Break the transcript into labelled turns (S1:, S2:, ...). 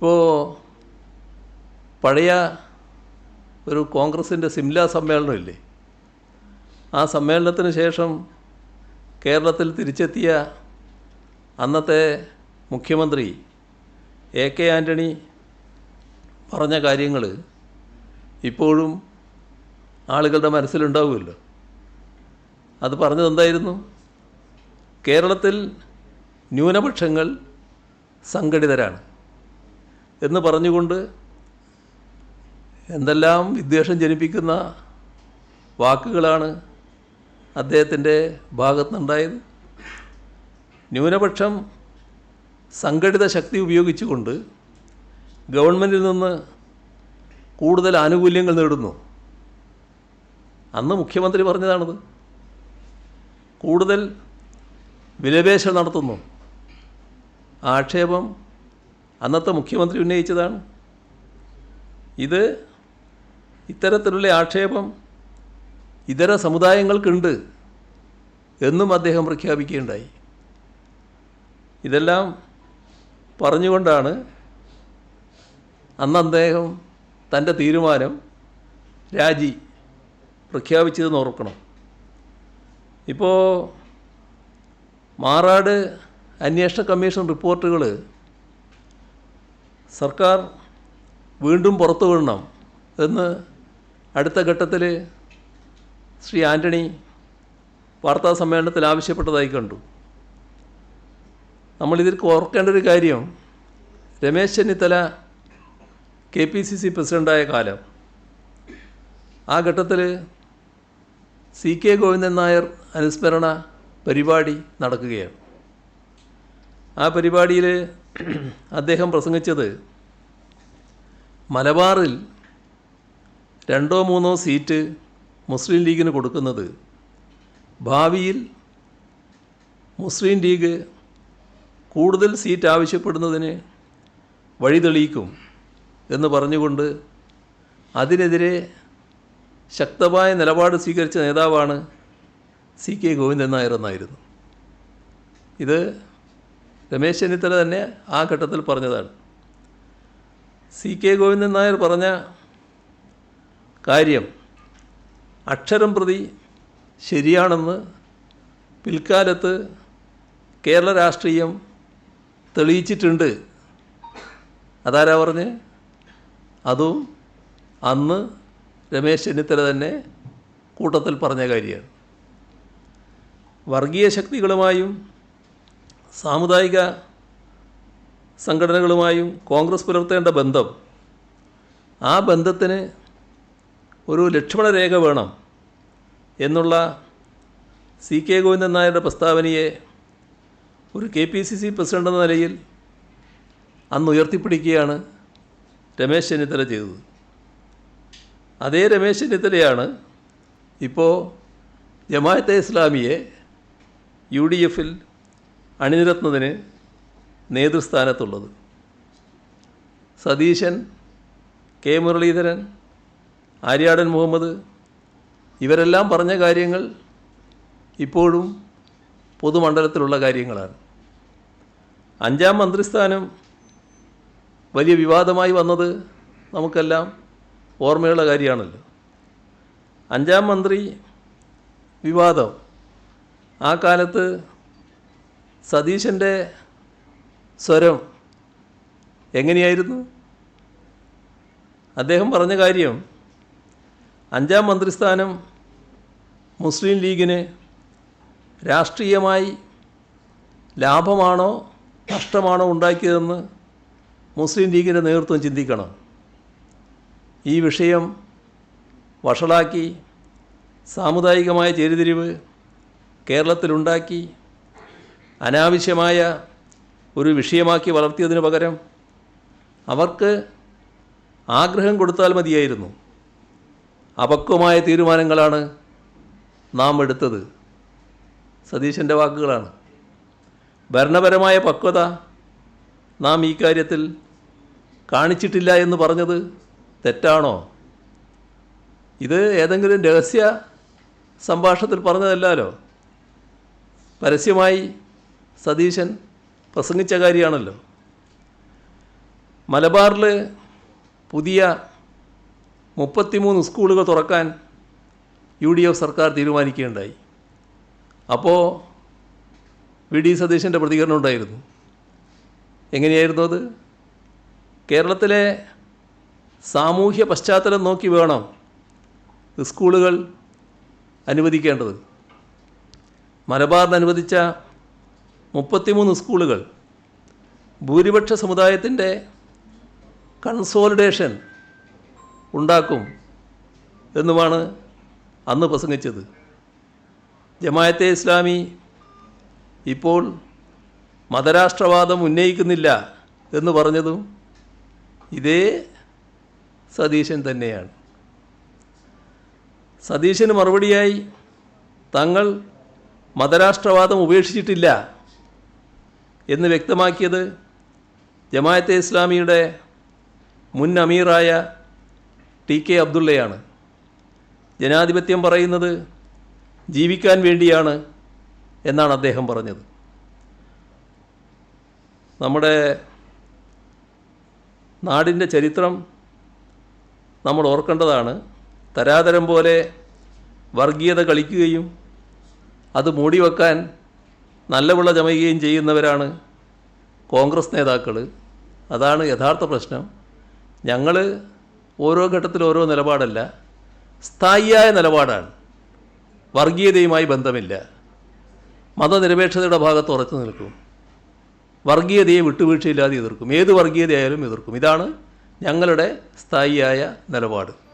S1: ഇപ്പോൾ പഴയ ഒരു കോൺഗ്രസിന്റെ സിംല സമ്മേളനമില്ലേ? ആ സമ്മേളനത്തിന് ശേഷം കേരളത്തിൽ തിരിച്ചെത്തിയ അന്നത്തെ മുഖ്യമന്ത്രി എ കെ ആന്റണി പറഞ്ഞ കാര്യങ്ങൾ ഇപ്പോഴും ആളുകളുടെ മനസ്സിലുണ്ടാവുമല്ലോ. അത് പറഞ്ഞത് എന്തായിരുന്നു കേരളത്തിൽ ന്യൂനപക്ഷങ്ങൾ സംഘടിതരാണ്. എന്ന് പറഞ്ഞുകൊണ്ട് എന്തെല്ലാം വിദ്വേഷം ജനിപ്പിക്കുന്ന വാക്കുകളാണ് അദ്ദേഹത്തിന്റെ ഭാഗത്തുനിന്നുണ്ടായത്. ന്യൂനപക്ഷം സംഘടിത ശക്തി ഉപയോഗിച്ചുകൊണ്ട് ഗവൺമെന്റിൽ നിന്ന് കൂടുതൽ ആനുകൂല്യങ്ങൾ നേടുന്നു. അന്ന് മുഖ്യമന്ത്രി പറഞ്ഞതാണത്. കൂടുതൽ വിലപേശൽ നടത്തുന്നു. ആക്ഷേപം അന്നത്തെ മുഖ്യമന്ത്രി ഉന്നയിച്ചതാണ്. ഇത് ഇത്തരത്തിലുള്ള ആക്ഷേപം ഇതര സമുദായങ്ങൾക്കുണ്ട് എന്നും അദ്ദേഹം പ്രഖ്യാപിക്കുകയുണ്ടായി. ഇതെല്ലാം പറഞ്ഞുകൊണ്ടാണ് അന്ന് അദ്ദേഹം തന്റെ തീരുമാനം രാജി പ്രഖ്യാപിച്ചതെന്ന് ഓർക്കണം. ഇപ്പോൾ മാറാട് അന്വേഷണ കമ്മീഷൻ റിപ്പോർട്ടുകൾ സർക്കാർ വീണ്ടും പുറത്തു വിടണം എന്ന് അടുത്ത ഘട്ടത്തിൽ ശ്രീ ആന്റണി വാർത്താ സമ്മേളനത്തിൽ ആവശ്യപ്പെട്ടതായി കണ്ടു. നമ്മളിതിൽ ഓർക്കേണ്ട ഒരു കാര്യം Ramesh Chennithala K P C C പ്രസിഡന്റായ കാലം. ആ ഘട്ടത്തിൽ സി കെ ഗോവിന്ദൻ നായർ അനുസ്മരണ പരിപാടി നടക്കുകയാണ്. ആ പരിപാടിയിൽ അദ്ദേഹം പ്രസംഗിച്ചത് മലബാറിൽ രണ്ടോ മൂന്നോ സീറ്റ് മുസ്ലിം ലീഗിന് കൊടുക്കുന്നത് ഭാവിയിൽ മുസ്ലിം ലീഗ് കൂടുതൽ സീറ്റ് ആവശ്യപ്പെടുന്നതിന് വഴിതെളിയിക്കും എന്ന് പറഞ്ഞുകൊണ്ട് അതിനെതിരെ ശക്തമായ നിലപാട് സ്വീകരിച്ച നേതാവാണ് സി കെ ഗോവിന്ദൻ നായർ എന്നായിരുന്നു. ഇത് രമേശ് ചെന്നിത്തല തന്നെ ആ ഘട്ടത്തിൽ പറഞ്ഞതാണ്. സി കെ ഗോവിന്ദൻ നായർ പറഞ്ഞ കാര്യം അക്ഷരം പ്രതി ശരിയാണെന്ന് പിൽക്കാലത്ത് കേരള രാഷ്ട്രീയം തെളിയിച്ചിട്ടുണ്ട്. അതാരാ പറഞ്ഞ്? അതും അന്ന് രമേശ് ചെന്നിത്തല തന്നെ കൂട്ടത്തിൽ പറഞ്ഞ കാര്യമാണ്. വർഗീയ ശക്തികളുമായും സാമുദായിക സംഘടനകളുമായും കോൺഗ്രസ് പുലർത്തേണ്ട ബന്ധം ആ ബന്ധത്തിന് ഒരു ലക്ഷ്മണരേഖ വേണം എന്നുള്ള സി കെ ഗോവിന്ദൻ നായരുടെ പ്രസ്താവനയെ ഒരു K P C C president എന്ന നിലയിൽ അന്ന് ഉയർത്തിപ്പിടിക്കുകയാണ് രമേശ് ചെന്നിത്തല ചെയ്തത്. അതേ രമേശ് ചെന്നിത്തലയാണ് ഇപ്പോൾ ജമാഅത്തെ ഇസ്ലാമിയെ യു ഡി എഫിൽ അണിനിരത്തുന്നതിന് നേതൃസ്ഥാനത്തുള്ളത്. സതീശൻ കെ മുരളീധരൻ ആര്യാടൻ മുഹമ്മദ് ഇവരെല്ലാം പറഞ്ഞ കാര്യങ്ങൾ ഇപ്പോഴും പൊതുമണ്ഡലത്തിലുള്ള കാര്യങ്ങളാണ്. അഞ്ചാം മന്ത്രിസ്ഥാനം വലിയ വിവാദമായി വന്നത് നമുക്കെല്ലാം ഓർമ്മയുള്ള കാര്യമാണല്ലോ. അഞ്ചാം മന്ത്രി വിവാദം ആ കാലത്ത് സതീശന്റെ സ്വരം എങ്ങനെയായിരുന്നു? അദ്ദേഹം പറഞ്ഞ കാര്യം അഞ്ചാം മന്ത്രിസ്ഥാനം മുസ്ലിം ലീഗിന് രാഷ്ട്രീയമായി ലാഭമാണോ നഷ്ടമാണോ ഉണ്ടാക്കിയതെന്ന് മുസ്ലിം ലീഗിന്റെ നേതൃത്വം ചിന്തിക്കണം. ഈ വിഷയം വഷളാക്കി സാമുദായികമായ ചേരിതിരിവ് കേരളത്തിലുണ്ടാക്കി അനാവശ്യമായ ഒരു വിഷയമാക്കി വളർത്തിയതിന് പകരം അവർക്ക് ആഗ്രഹം കൊടുത്താൽ മതിയായിരുന്നു. അപക്വമായ തീരുമാനങ്ങളാണ് നാം എടുത്തത്. സതീശന്റെ വാക്കുകളാണ്. ഭരണപരമായ പക്വത നാം ഈ കാര്യത്തിൽ കാണിച്ചിട്ടില്ല എന്ന് പറഞ്ഞത് തെറ്റാണോ? ഇത് ഏതെങ്കിലും രഹസ്യ സംഭാഷണത്തിൽ പറഞ്ഞതല്ലല്ലോ. പരസ്യമായി സതീശൻ പ്രസംഗിച്ച കാര്യമാണല്ലോ. മലബാറിൽ പുതിയ മുപ്പത്തിമൂന്ന് സ്കൂളുകൾ തുറക്കാൻ യു ഡി എഫ് സർക്കാർ തീരുമാനിക്കുകയുണ്ടായി. അപ്പോൾ വി ഡി സതീശന്റെ പ്രതികരണം ഉണ്ടായിരുന്നു. എങ്ങനെയായിരുന്നു അത്? കേരളത്തിലെ സാമൂഹ്യ പശ്ചാത്തലം നോക്കി വേണം സ്കൂളുകൾ അനുവദിക്കേണ്ടത്. മലബാറിന് അനുവദിച്ച മുപ്പത്തിമൂന്ന് സ്കൂളുകൾ. ഭൂരിപക്ഷ സമുദായത്തിന്റെ കൺസോളിഡേഷൻ ഉണ്ടാക്കും എന്നുമാണ് അന്ന് പ്രസംഗിച്ചത്. ജമായത്തെ ഇസ്ലാമി ഇപ്പോൾ മതരാഷ്ട്രവാദം ഉന്നയിക്കുന്നില്ല എന്ന് പറഞ്ഞതും ഇതേ സതീശൻ തന്നെയാണ്. സതീശന് മറുപടിയായി തങ്ങൾ മതരാഷ്ട്രവാദം ഉപേക്ഷിച്ചിട്ടില്ല. എന്ന് വ്യക്തമാക്കിയത് ജമായത്തെ ഇസ്ലാമിയുടെ മുൻ അമീറായ ടി കെ അബ്ദുള്ളയാണ്. ജനാധിപത്യം പറയുന്നത് ജീവിക്കാൻ വേണ്ടിയാണ് എന്നാണ് അദ്ദേഹം പറഞ്ഞത്. നമ്മുടെ നാടിന്റെ ചരിത്രം നമ്മൾ ഓർക്കേണ്ടതാണ്. തരാതരം പോലെ വർഗീയത കളിക്കുകയും അത് മൂടിവെക്കാൻ നല്ല വിള ചമയുകയും ചെയ്യുന്നവരാണ് കോൺഗ്രസ് നേതാക്കൾ അതാണ് യഥാർത്ഥ പ്രശ്നം. ഞങ്ങൾ ഓരോ ഘട്ടത്തിൽ ഓരോ നിലപാടല്ല സ്ഥായിയായ നിലപാടാണ്. വർഗീയതയുമായി ബന്ധമില്ല. മതനിരപേക്ഷതയുടെ ഭാഗത്ത് ഉറച്ചു നിൽക്കും. വർഗീയതയെ വിട്ടുവീഴ്ചയില്ലാതെ എതിർക്കും. ഏത് വർഗീയതയായാലും എതിർക്കും. ഇതാണ് ഞങ്ങളുടെ സ്ഥായിയായ നിലപാട്.